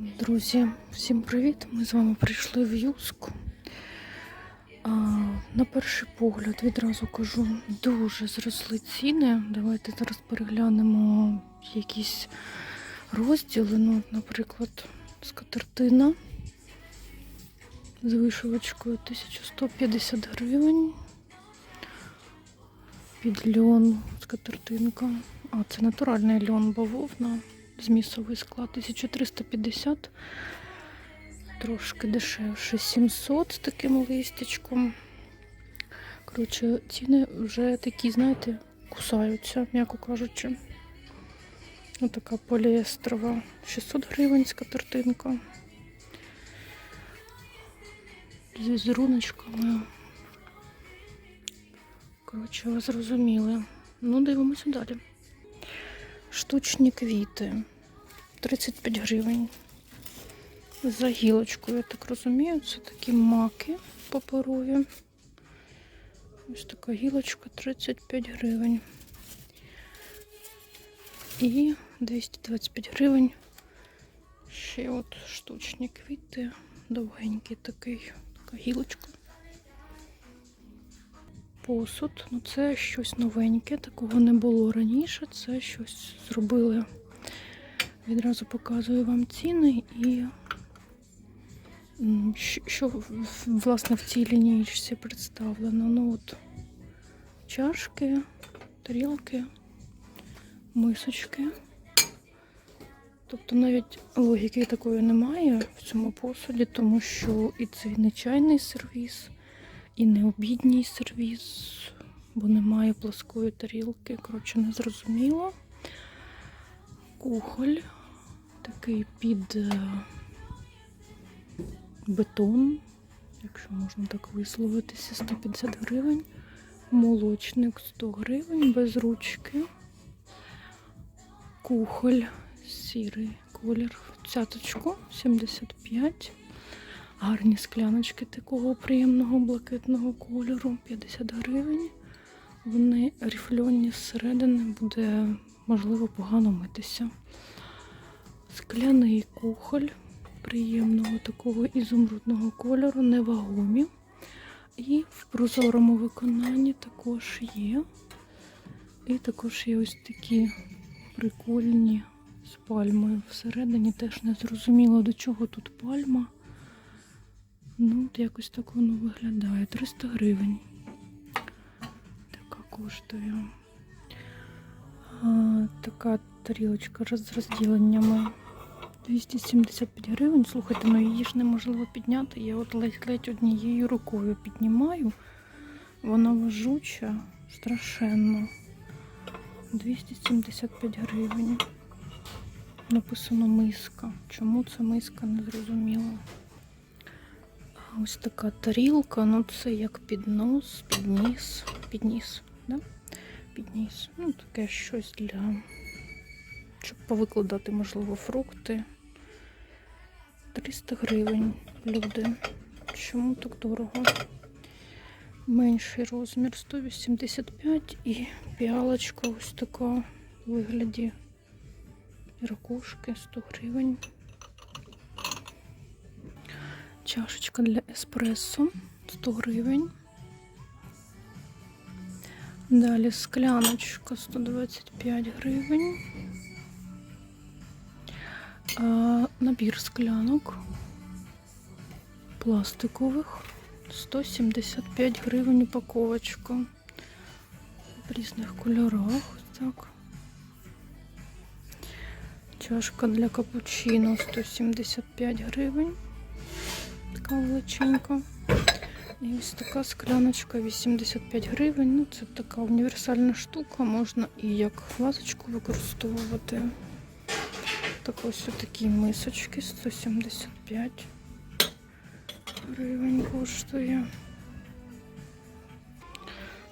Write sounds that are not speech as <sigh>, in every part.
Друзі, всім привіт! Ми з вами прийшли в Юску. А, на перший погляд відразу кажу, дуже зросли ціни. Давайте зараз переглянемо якісь розділи. Ну, наприклад, скатертина з вишивочкою 1150 гривень. Під льон скатертинка. А, це натуральний льон бавовна. Змісовий склад 1350, трошки дешевше 700 з таким листячком. Коротше, ціни вже такі, знаєте, кусаються, м'яко кажучи. Отака поліестрова 600 гривень скатертинка. З візеруночками. Коротше, ви зрозуміли. Ну, дивимося далі. Штучні квіти 35 гривень. За гілочкою, я так розумію, це такі маки паперові. Ось така гілочка 35 гривень. І 225 гривень. Ще от штучні квіти, довгенький такий, така гілочка. Посуд, ну це щось новеньке, такого не було раніше. Це щось зробили. Відразу показую вам ціни і що, власне в цій лінійці представлено. Ну от чашки, тарілки, мисочки. Тобто навіть логіки такої немає в цьому посуді, тому що і це не чайний сервіс, і не обідній сервіс, бо немає плоскої тарілки. Коротше, не зрозуміло. Кухоль такий під е, бетон, якщо можна так висловитися, 150 гривень. Молочник 100 гривень без ручки. Кухоль сірий колір в цяточку 75. Гарні скляночки такого приємного блакитного кольору 50 гривень. Вони рифльонні зсередини, буде можливо погано митися. Скляний кухоль приємного такого ізумрудного кольору, невагомі. І в прозорому виконанні також є. І також є ось такі прикольні з пальмою всередині. Теж не зрозуміло, до чого тут пальма. Ну, от якось так воно виглядає. 300 гривень. Така коштує. А, така тарілочка з розділеннями. 275 гривень. Слухайте, ну її ж неможливо підняти. Я от ледь-ледь однією рукою піднімаю. Вона важуча, страшенно. 275 гривень. Написано миска. Чому це миска, не зрозуміло. Ось така тарілка, ну це як піднос, підніс, підніс, да? Підніс. Ну, таке щось для. Щоб повикладати, можливо, фрукти. 300 гривень люди. Чому так дорого? Менший розмір 185 і піалочка ось така в вигляді ракушки 100 гривень. Чашечка для еспресо 100 гривень. Далі скляночка 125 гривень. Набір склянок пластикових 175 гривень упаковочка. В різних кольорах. Так. Чашка для капучино 175 гривень. Така величенька. І ось така скляночка 85 гривень. Ну, це така універсальна штука, можна і як вазочку використовувати. Так ось такі мисочки 175 гривень коштує.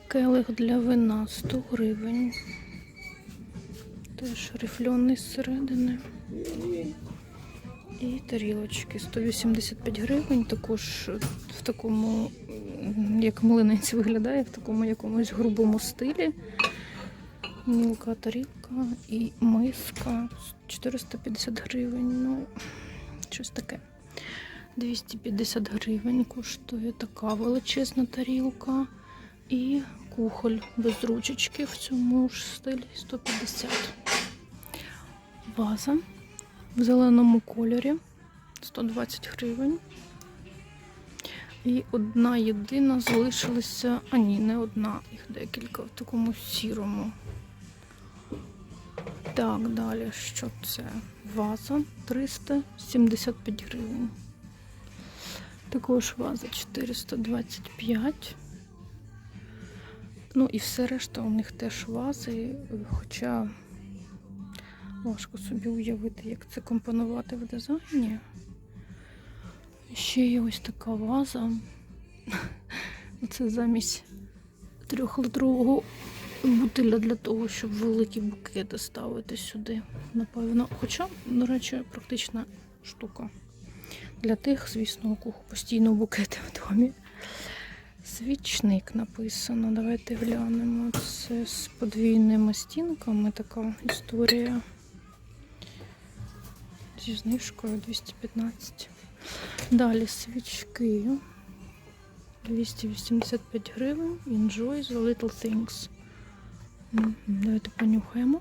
Келих для вина 100 гривень. Теж рифльоний зсередини. І тарілочки 185 гривень. Також в такому, як млинець виглядає, в такому якомусь грубому стилі. Мілка тарілка і миска 450 гривень. Ну, Щось таке. 250 гривень коштує така величезна тарілка. І кухоль без ручечки в цьому ж стилі 150. Ваза в зеленому кольорі 120 гривень. І одна єдина залишилася, а ні, не одна, їх декілька в такому сірому. Так, далі, що це? Ваза 375 гривень. Також ваза 425. Ну і все решта у них теж вази, хоча важко собі уявити, як це компонувати в дизайні. Ще є ось така ваза. <laughs> Це замість трьохлитрового бутиля для того, щоб великі букети ставити сюди. Напевно. Хоча, до речі, практична штука. Для тих, звісно, у кого постійно букети в домі. Свічник написано. Давайте глянемо. Це з подвійними стінками така історія. Зі знижкою 215. Далі свічки. 285 гривень. Enjoy the little things. Давайте понюхаємо.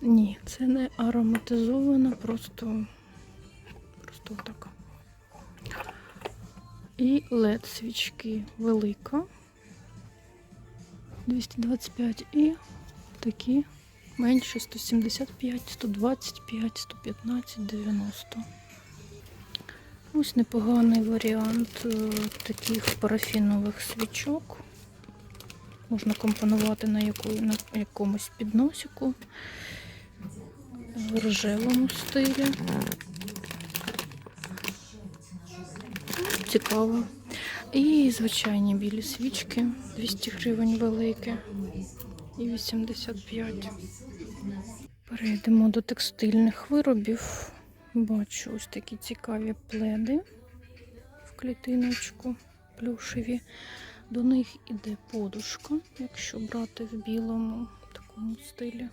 Ні, це не ароматизовано, просто, просто отака. І LED свічки велика. 225 і такі менше 175, 125, 115, 90. Ось непоганий варіант е, таких парафінових свічок. Можна компонувати на, яку, на якомусь підносику в рожевому стилі. Цікаво. І звичайні білі свічки 200 гривень велике і 85. Перейдемо до текстильних виробів. Бачу ось такі цікаві пледи в клітиночку плюшеві. До них іде подушка, якщо брати в білому такому стилі.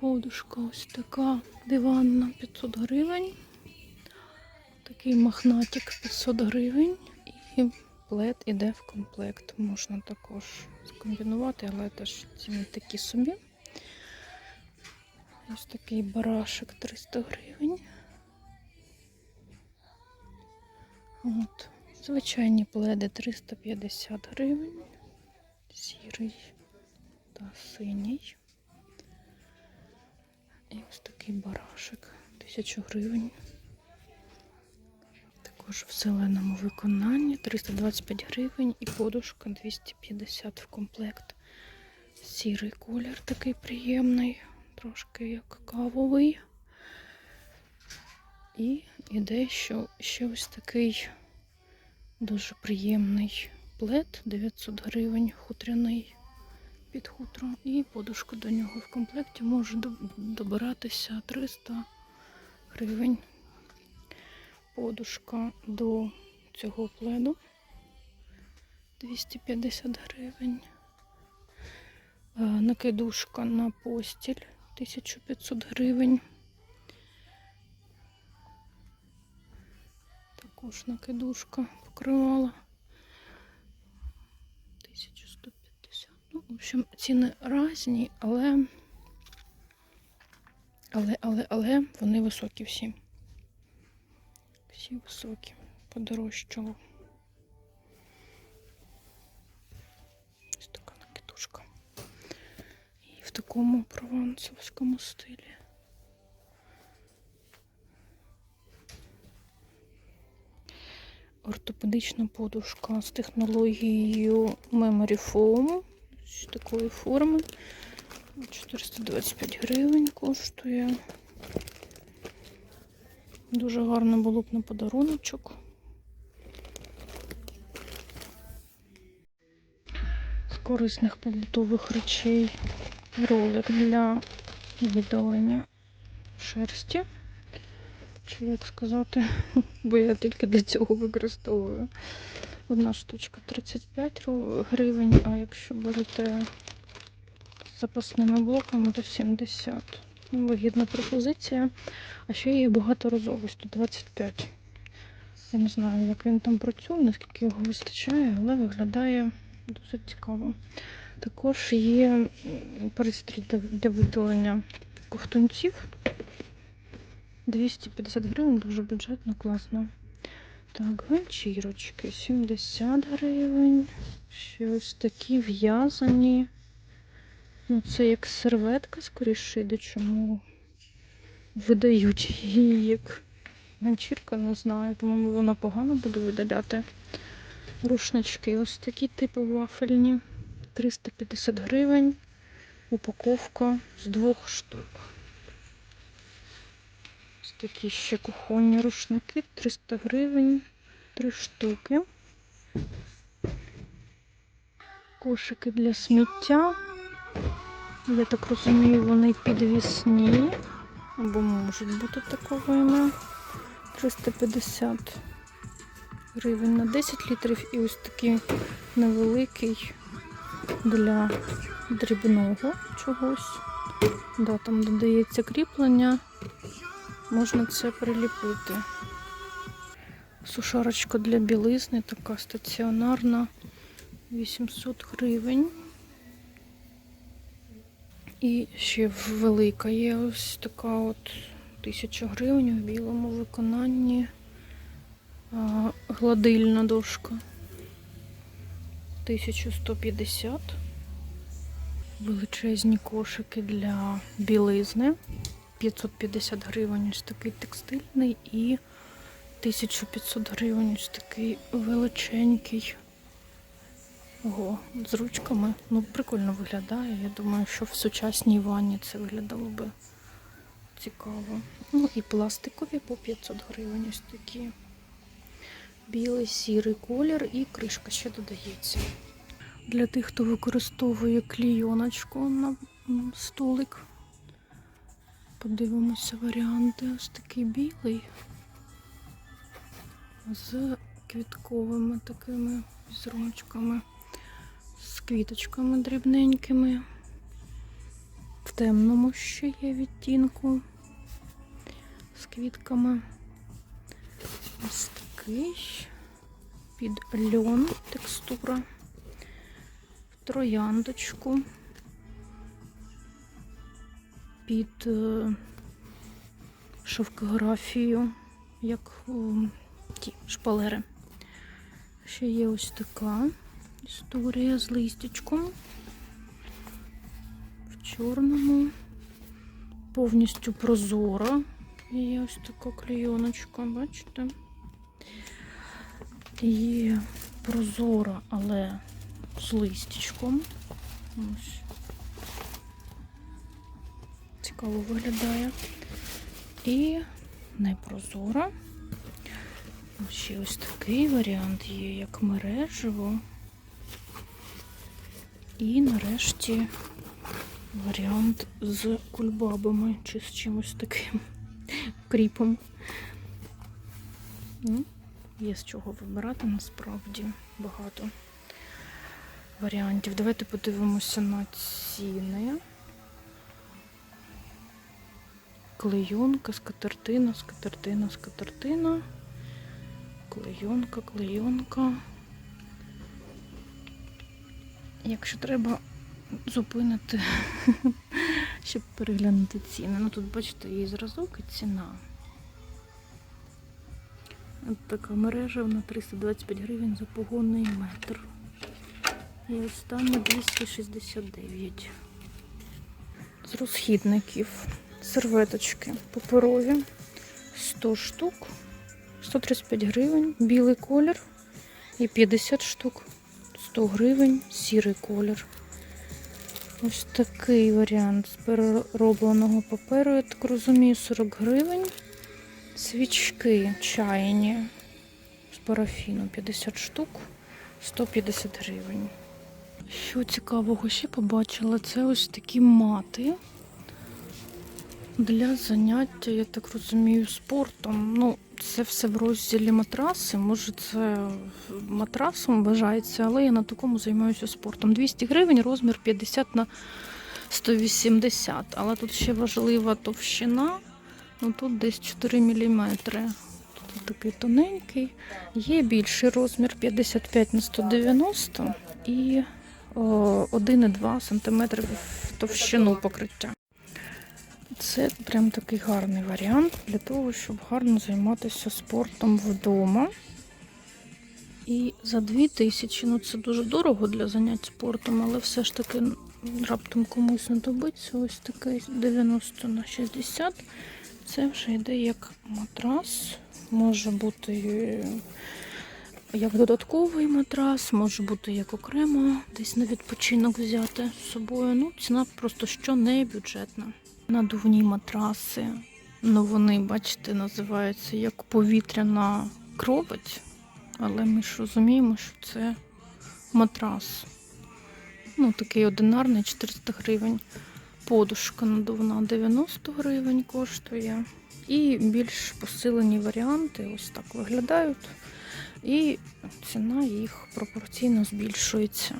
Подушка ось така диванна 500 гривень. Такий махнатик 500 гривень. І плед іде в комплект. Можна також скомбінувати, але теж ціни такі собі. Ось такий барашек 300 гривень. От. Звичайні пледи 350 гривень. Сірий та синій. І ось такий барашек 1000 гривень. Також в зеленому виконанні 325 гривень і подушка 250 в комплект. Сірий колір такий приємний, трошки як кавовий. І іде що ще ось такий дуже приємний плед 900 гривень, хутряний під хутро. І подушка до нього в комплекті може добиратися 300 гривень. Подушка до цього пледу 250 гривень. Е, Накидушка на постіль 1500 гривень. Також накидушка покривала 1150. Ну, в общем, ціни різні, але, але, але, але вони високі всі. Всі високі, подорожчало. Ось така накидушка. І в такому провансовському стилі. Ортопедична подушка з технологією Memory Foam. Ось такої форми. 425 гривень коштує. Дуже гарно було б на подаруночок. З корисних побутових речей ролик для видалення шерсті. Чи як сказати, <laughs> бо я тільки для цього використовую. Одна штучка 35 гривень, а якщо берете з запасними блоками, то 70. Вигідна пропозиція. А ще є багаторазовий 125. Я не знаю, як він там працює, наскільки його вистачає, але виглядає досить цікаво. Також є пристрій для- видалення ковтунців. 250 гривень, дуже бюджетно, класно. Так, ганчірочки 70 гривень. Ще ось такі в'язані. Ну, це як серветка, скоріше, йде, чому видають її як ганчірка, не знаю. По-моєму, вона погано буде видаляти рушнички. Ось такі типу вафельні. 350 гривень. Упаковка з двох штук. Такі ще кухонні рушники. 300 гривень. Три штуки. Кошики для сміття. Я так розумію, вони підвісні. Або можуть бути таковими. 350 гривень на 10 літрів. І ось такий невеликий для дрібного чогось. Да, там додається кріплення. Можна це приліпити. Сушарочка для білизни, така стаціонарна. 800 гривень. І ще велика є ось така от 1000 гривень в білому виконанні. А, гладильна дошка. 1150. Величезні кошики для білизни. 550 гривень ось такий текстильний і 1500 гривень ось такий величенький. Ого, з ручками. Ну, прикольно виглядає. Я думаю, що в сучасній ванні це виглядало би цікаво. Ну і пластикові по 500 гривень ось такі. Білий, сірий колір і кришка ще додається. Для тих, хто використовує клійоночку на столик. Подивимося варіанти. Ось такий білий з квітковими такими візеруночками, з квіточками дрібненькими. В темному ще є відтінку з квітками. Ось такий під льон текстура. Трояндочку. Під е, шовкографію, як ті шпалери. Ще є ось така історія з листячком. В чорному. Повністю прозора. Є ось така клейоночка, бачите? Є прозора, але з листячком. Ось. Цікаво виглядає. І непрозора. Ще ось такий варіант є, як мережево. І нарешті варіант з кульбабами чи з чимось таким <laughs> кріпом. Ну, є з чого вибирати насправді багато варіантів. Давайте подивимося на ціни. Клейонка, скатертина, скатертина, скатертина. Клейонка, клейонка. Якщо треба зупинити, <laughs> щоб переглянути ціни. Ну тут, бачите, є зразок і ціна. От така мережа на 325 гривень за погонний метр. І остання 269. З розхідників. Серветочки паперові. 100 штук. 135 гривень. Білий колір. І 50 штук. 100 гривень, сірий колір. Ось такий варіант з переробленого паперу, я так розумію, 40 гривень. Свічки чайні з парафіну 50 штук, 150 гривень. Що цікавого ще побачила, це ось такі мати для заняття, я так розумію, спортом. Ну, це все в розділі матраси. Може, це матрасом вважається, але я на такому займаюся спортом. 200 гривень, розмір 50 на 180, але тут ще важлива товщина. Ну тут десь 4 мм. Тут такий тоненький. Є більший розмір 55 на 190 і 1,2 см в товщину покриття. Це прям такий гарний варіант для того, щоб гарно займатися спортом вдома. І за 2000, ну це дуже дорого для занять спортом, але все ж таки раптом комусь знадобиться ось такий 90 на 60. Це вже йде як матрас. Може бути е, як додатковий матрас, може бути як окремо, десь на відпочинок взяти з собою. Ну, ціна просто що не бюджетна. Надувні матраси. Ну, вони, бачите, називаються як повітряна кровать. Але ми ж розуміємо, що це матрас. Ну, такий одинарний 400 гривень. Подушка надувна 90 гривень коштує. І більш посилені варіанти ось так виглядають. І ціна їх пропорційно збільшується.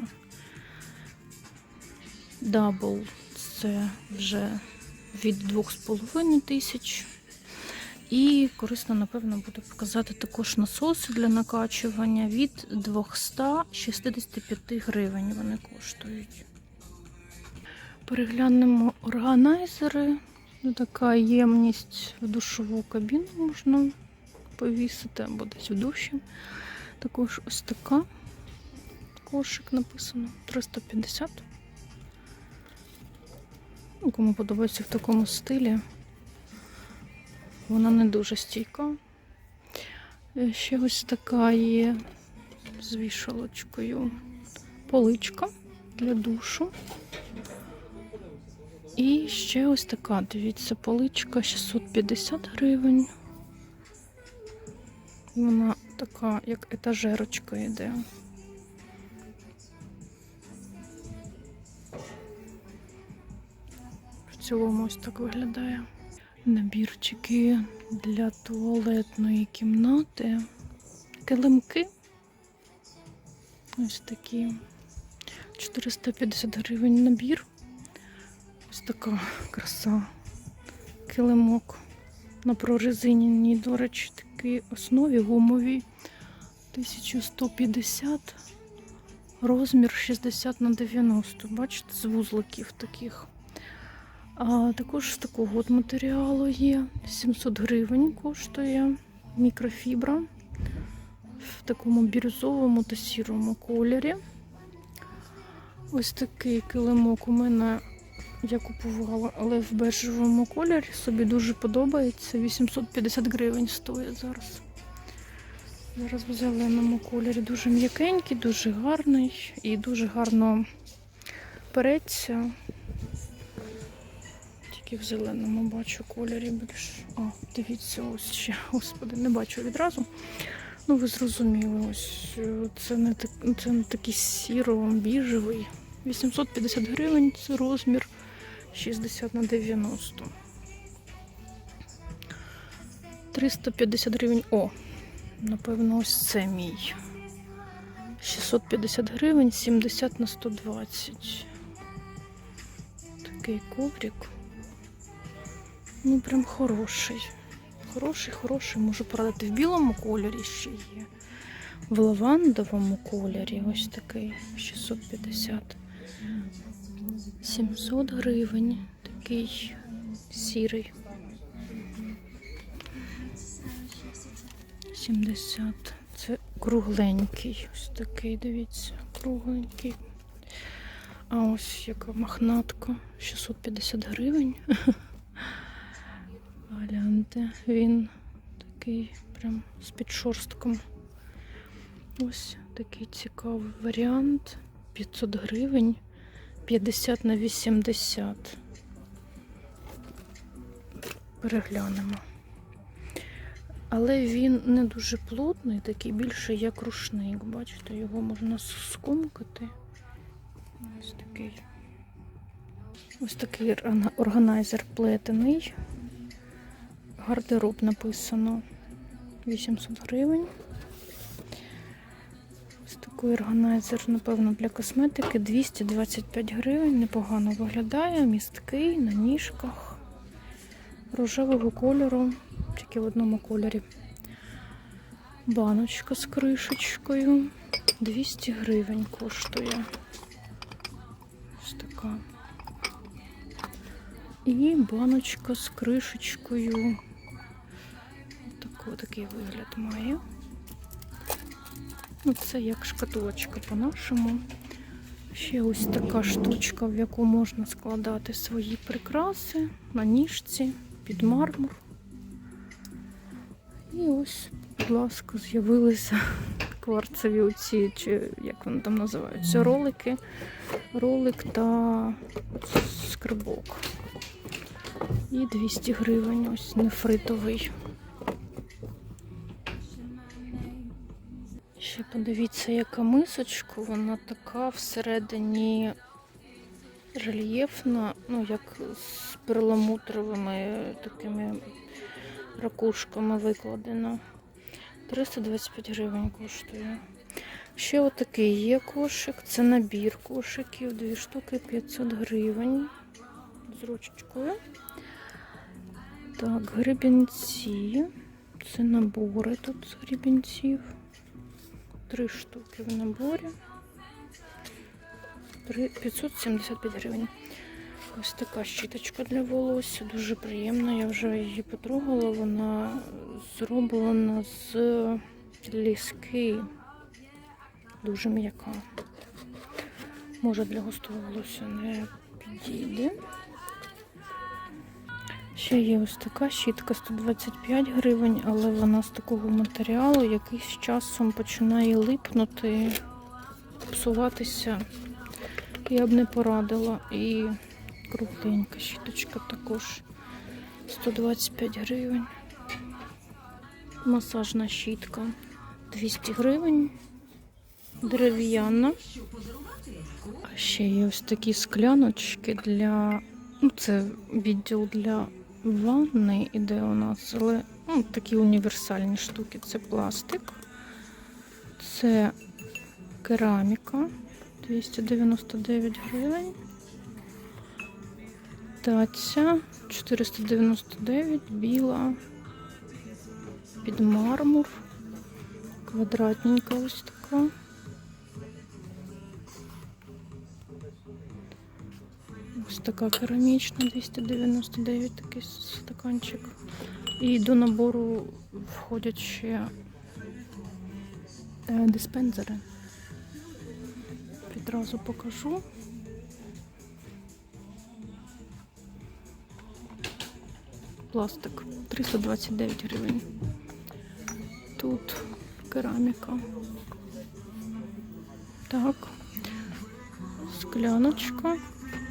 Дабл це вже від 2,5 тисяч. І корисно, напевно, буде показати також насоси для накачування від 265 гривень вони коштують. Переглянемо органайзери. Ну, Така ємність в душову кабіну можна повісити або десь в душі. Також ось така. Кошик написано 350. Ну, Кому подобається в такому стилі. Вона не дуже стійка. Е, Ще ось така є з вішалочкою поличка для душу. І ще ось така, дивіться, поличка 650 гривень. Вона така, як етажерочка йде. Цілому ось так виглядає. Набірчики для туалетної кімнати. Килимки. Ось такі. 450 гривень набір. Ось така краса. Килимок на прорезиненій, до речі, такій основі гумовій. 1150. Розмір 60 на 90. Бачите, з вузликів таких. А також з такого от матеріалу є. 700 гривень коштує мікрофібра в такому бірюзовому та сірому кольорі. Ось такий килимок у мене я купувала, але в бежевому кольорі. Собі дуже подобається. 850 гривень стоїть зараз. Зараз в зеленому кольорі дуже м'якенький, дуже гарний і дуже гарно переться. Тільки в зеленому бачу кольорі більш. О, дивіться, ось ще. Господи, не бачу відразу. Ну, ви зрозуміли, ось е, це не так, це не такий сіро-біжевий. 850 гривень це розмір 60 на 90. 350 гривень. О, напевно, ось це мій. 650 гривень, 70 на 120. Такий коврик. Ну, прям хороший. Хороший, хороший. Можу порадити в білому кольорі ще є. В лавандовому кольорі ось такий 650. 700 гривень. Такий сірий. 70. Це кругленький. Ось такий, дивіться, кругленький. А ось яка мохнатка. 650 гривень. <laughs> Гляньте, він такий прям з підшорстком. Ось такий цікавий варіант. 500 гривень, 50 на 80. Переглянемо. Але він не дуже плотний, такий більше як рушник. Бачите, його можна скомкати. Ось такий. Ось такий органайзер плетений. Гардероб написано 800 гривень. Ось Такий органайзер, напевно, для косметики 225 гривень. Непогано виглядає, місткий на ніжках рожевого кольору, тільки в одному кольорі. Баночка з кришечкою 200 гривень коштує. Ось така. І баночка з кришечкою. Такий вигляд має. Ну, це як шкатулочка по-нашому. Ще ось така штучка, в яку можна складати свої прикраси на ніжці під мармур. І ось, будь ласка, з'явилися кварцеві оці, чи як вони там називаються, ролики, ролик та скрибок. І 200 гривень, ось нефритовий. Ще подивіться, яка мисочка, вона така всередині рельєфна, ну як з перламутровими такими ракушками викладена. 325 гривень коштує. Ще отакий є кошик. Це набір кошиків. Дві штуки 500 гривень. З ручечкою. Так, гребінці. Це набори тут з гребінців. Три штуки в наборі. 575 гривень. Ось така щіточка для волосся. Дуже приємна. Я вже її потрогала. Вона зроблена з ліски. Дуже м'яка. Може для густого волосся не підійде. Ще є ось така щітка 125 гривень, але вона з такого матеріалу, який з часом починає липнути, псуватися. Я б не порадила. І кругленька щіточка також 125 гривень. Масажна щітка 200 гривень. Дерев'яна. А ще є ось такі скляночки для. Ну, це відділ для ванни іде у нас, але ну, такі універсальні штуки. Це пластик, це кераміка 299 гривень. Таця 499, біла, під мармур, квадратненька ось така. Така керамічна, 299 такий стаканчик. І до набору входять ще е, диспенсери. Відразу покажу. Пластик 329 гривень. Тут кераміка. Так. Скляночка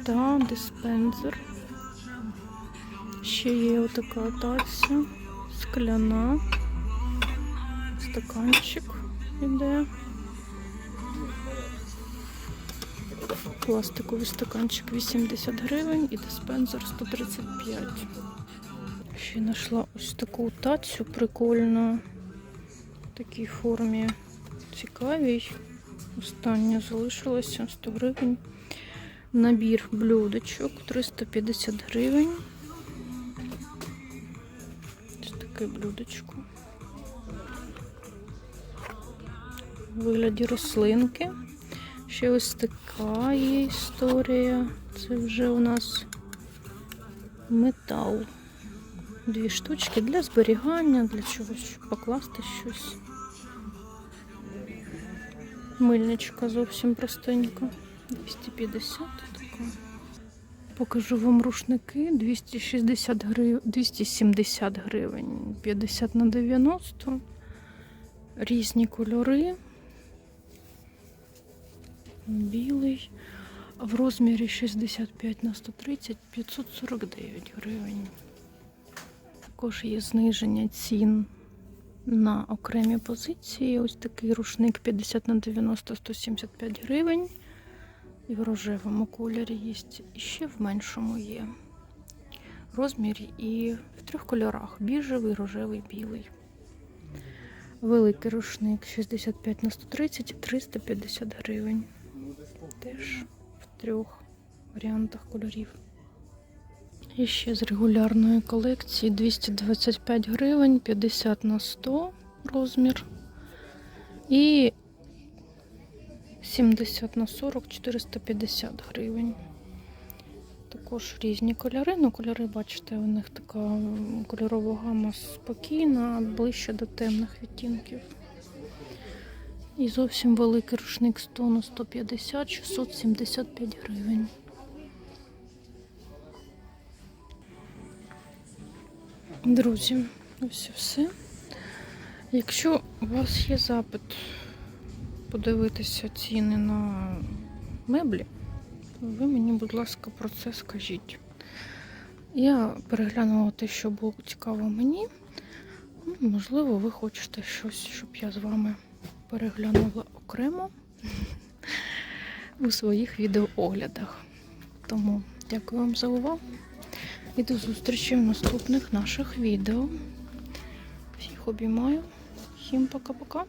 та диспенсер. Ще є отака таця, скляна, стаканчик іде. Пластиковий стаканчик 80 гривень і диспенсер 135. Ще знайшла ось таку тацю прикольну. В такій формі цікавій. Остання залишилася 100 гривень. Набір блюдочок 350 гривень. Ось таке блюдечко. У вигляді рослинки. Ще ось така є історія. Це вже у нас метал. Дві штучки для зберігання, для чогось, щоб покласти щось. Мильничка зовсім простенька. 250 така. Покажу вам рушники 260 гривень, 270 гривень, 50 на 90. Різні кольори. Білий. В розмірі 65 на 130 549 гривень. Також є зниження цін на окремі позиції. Ось такий рушник 50 на 90 175 гривень. І в рожевому кольорі є. І ще в меншому є розмірі і в трьох кольорах: біжевий, рожевий, білий. Великий рушник 65 на 130 і 350 гривень. Теж в трьох варіантах кольорів. І ще з регулярної колекції 225 гривень, 50 на 100 розмір. І 70 на 40 450 гривень. Також різні кольори. Ну, кольори, бачите, у них така кольорова гама спокійна, ближче до темних відтінків. І зовсім великий рушник 100 на 150 675 гривень. Друзі, ось і все. Якщо у вас є запит подивитися ціни на меблі, ви мені, будь ласка, про це скажіть. Я переглянула те, що було цікаво мені. Ну, Можливо, ви хочете щось, щоб я з вами переглянула окремо у своїх відеооглядах. Тому дякую вам за увагу і до зустрічі в наступних наших відео. Всіх обіймаю. Всім пока-пока.